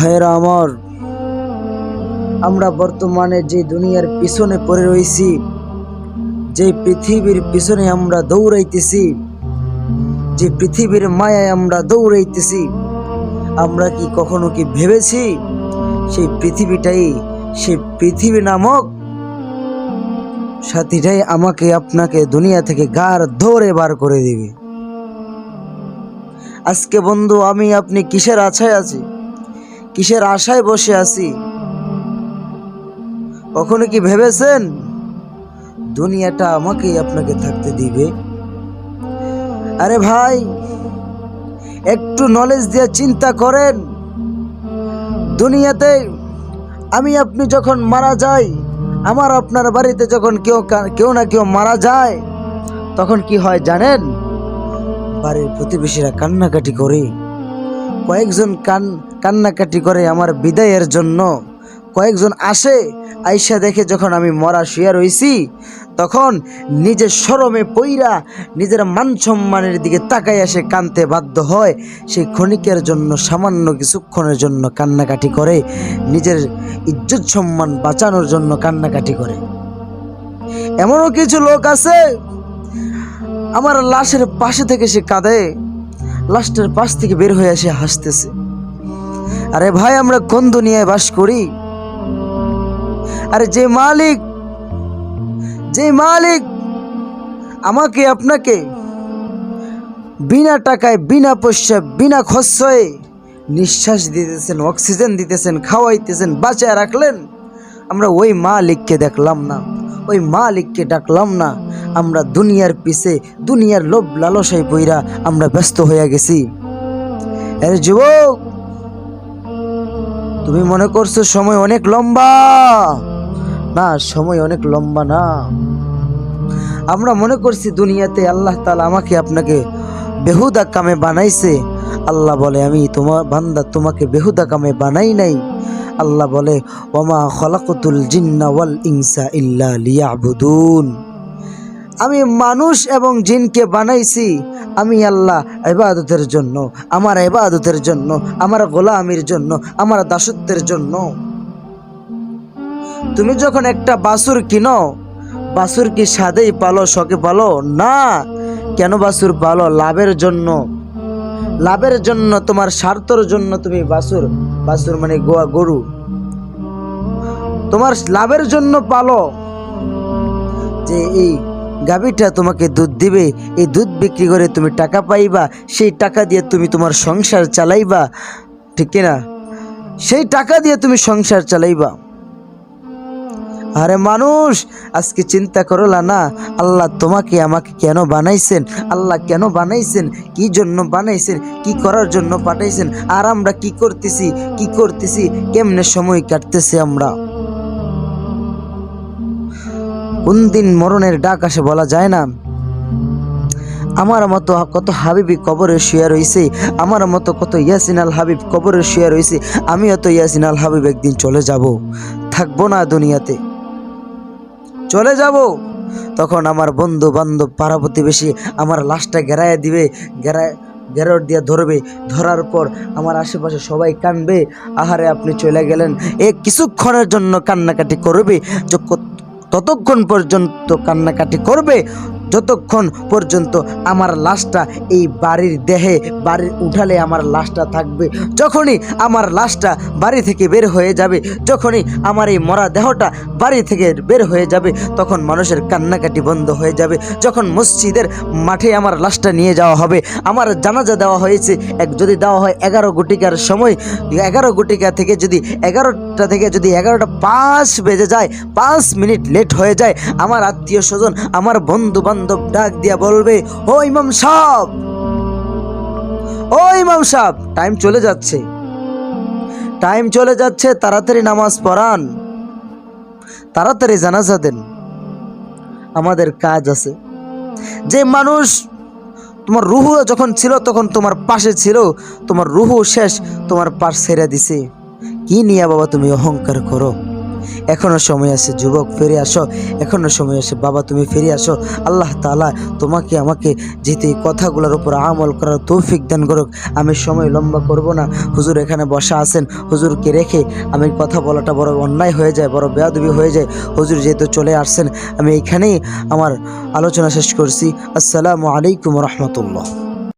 ভাইয়েরা আমার, আমরা বর্তমানে যে দুনিয়ার পিছনে পড়ে রয়েছি, যে পৃথিবীর পিছনে আমরা দৌড়াইতেছি, যে পৃথিবীর মায়ায় আমরা দৌড়াইতেছি, আমরা কি কখনো কি ভেবেছি সেই পৃথিবীটাই, সেই পৃথিবী নামক সাথীটাই আমাকে আপনাকে দুনিয়া থেকে গার ধরে বার করে দিবে। আজকে বন্ধু, আমি আপনি কিসের আশায় আছি? কিসের আশায় বসে আছি? কখনো কি ভেবেছেন? দুনিয়াটা আমাকেই আপনাকে থাকতে দিবে। আরে ভাই, একটু নলেজ দিয়ে চিন্তা করেন। দুনিয়াতে আমি আপনি যখন মারা যাই, আমার আপনার বাড়িতে যখন কেউ কেউ না কেউ মারা যায়, তখন কি হয় জানেন? বাড়ির প্রতিবেশীরা কান্নাকাটি করে। কয়েকজন কান কান্নাকাটি করে আমার বিদায়ের জন্য। কয়েকজন আসে, আইসা দেখে যখন আমি মরা শুয়ে রইছি, তখন নিজের সরমে পইরা নিজের মান সম্মানের দিকে তাকাই আসে কানতে বাধ্য হয়। সেই ক্ষণিকের জন্য, সামান্য কিছুক্ষণের জন্য কান্নাকাটি করে, নিজের ইজ্জত সম্মান বাঁচানোর জন্য কান্নাকাটি করে। এমনও কিছু লোক আছে, আমার লাশের পাশে থেকে সে কাঁদে। লাশটার পাশ থেকে বের হয়ে এসে হাসতেছে। আরে ভাই, আমরা কোন দুনিয়ায় বাস করি? আরে যে মালিক যে মালিক, আমাকে আপনাকে বিনা টাকায়, বিনা পয়সায়, বিনা খরচয়ে নিঃশ্বাস দিতেছেন, অক্সিজেন দিতেছেন, খাওয়াইতেছেন, বাঁচায় রাখলেন। আমরা ওই মালিককে দেখলাম না, ওই মালিককে ডাকলাম না। আমরা দুনিয়ার পিছে, দুনিয়ার লোভ লালসায় বইরা আমরা ব্যস্ত হয়ে গেছি। আরে যুবক, তুমি মনে করছ সময় অনেক লম্বা? না, সময় অনেক লম্বা না। আমরা মনে করছি দুনিয়াতে আল্লাহ তালা আমাকে আপনাকে বেহুদা কামে বানাইছে। আল্লাহ বলে, আমি তোমার বান্দা তোমাকে বেহুদা কামে বানাই নাই। আল্লাহ বলে, ওমা খলাকুতুল জিন্না ওয়াল ইনসা ইল্লা লিয়াবুদুন। আমি মানুষ এবং জিনকে বানাইছি। আমি আল্লাহ এবাদতের জন্য, আমার এবাদতের জন্য, আমার গোলামির জন্য, আমার দাসত্বের জন্য। তুমি যখন একটা বাসুর কিনো বাসুর কি সাদেই পালো, শখে পালো? না। কেন বাসুর পালো? লাভের জন্য। লাভের জন্য, তোমার স্বার্থর জন্য তুমি বাসুর বাসুর মানে গোয়া গরু। তোমার লাভের জন্য পালো। যে এই গাভীটা তোমাকে দুধ দিবে। এই দুধ বিক্রি করে তুমি টাকা পাইবা, সেই টাকা দিয়ে তুমি তোমার সংসার চালাইবা। ঠিক কিনা সেই টাকা দিয়ে তুমি সংসার চালাইবা। আরে মানুষ, আজকে চিন্তা করলা না, আল্লাহ তোমাকে আমাকে কেন বানাইছেন? আল্লাহ কেন বানাইছেন? কি জন্য বানাইছেন? কি করার জন্য পাঠাইছেন? আর আমরা কি করতেছি? কি করতেছি? কেমনে সময় কাটতেছি আমরা? কোন দিন মরণের ডাক আসে বলা যায় না। আমার মতো কত হাবিবি কবরে শুয়ে রয়েছে আমার মতো কত ইয়াসিন আল হাবিব কবরে শুয়ে রয়েছে আমিও তো ইয়াসিন আল হাবিব একদিন চলে যাব। থাকব না দুনিয়াতে। চলে যাব। তখন আমার বন্ধু বান্ধব পাড়া প্রতিবেশী আমার লাশটা গেরায় দিবে গেরায় গেরর দিয়ে ধরবে, ধরার পর আমার আশেপাশে সবাই কানবে, আহারে আপনি চলে গেলেন, এ কিছুক্ষণের জন্য কান্নাকাটি করবে, যত- ততক্ষণ পর্যন্ত কান্নাকাটি করবে যতক্ষণ পর্যন্ত আমার লাশটা এই বাড়ির দেহে, বাড়ির উঠালে আমার লাশটা থাকবে, যখনই আমার লাশটা বাড়ি থেকে বের হয়ে যাবে, যখনই আমার এই মরা দেহটা বাড়ি থেকে বের হয়ে যাবে, তখন মানুষের কান্নাকাটি বন্ধ হয়ে যাবে, যখন মসজিদের মাঠে আমার লাশটা নিয়ে যাওয়া হবে, আমার জানাজা দেওয়া হয়েছে, এক যদি দেওয়া হয় এগারো গুটিকার সময়, এগারো গুটিকা থেকে যদি এগারোটা থেকে যদি এগারোটা পাঁচ বেজে যায়, পাঁচ মিনিট লেট হয়ে যায়, আমার আত্মীয় স্বজন, আমার বন্ধু বান্ধব ডাক দিয়া বলবে, ও ইমাম সাহ ও ইমাম সাহ টাইম চলে যাচ্ছে। টাইম চলে যাচ্ছে, তাড়াতাড়ি নামাজ পড়ান। তাড়াতাড়ি জানাজা দেন। আমাদের কাজ আছে। যে মানুষ তোমার রুহু যখন ছিল, তখন তোমার পাশে ছিল, তোমার রুহু শেষ, তোমার পাশ ছেড়ে দিছে। কি নিয়ে বাবা তুমি অহংকার করো? এখনও সময় আছে, যুবক, ফিরে আসো। এখনও সময় আছে, বাবা, তুমি ফিরে আসো। আল্লাহ তাআলা তোমাকে, আমাকে যেতে এই কথাগুলোর উপর আমল করার তৌফিক দান করুক, আমি সময় লম্বা করব না। হুজুর এখানে বসা আছেন, হুজুরকে রেখে আমি কথা বলাটা বড় অন্যায় হয়ে যায়, বড় বেয়াদবি হয়ে যায়। হুজুর যেহেতু চলে আসছেন, আমি এখানেই আমার আলোচনা শেষ করছি। আসসালামু আলাইকুম রহমতুল্লাহ।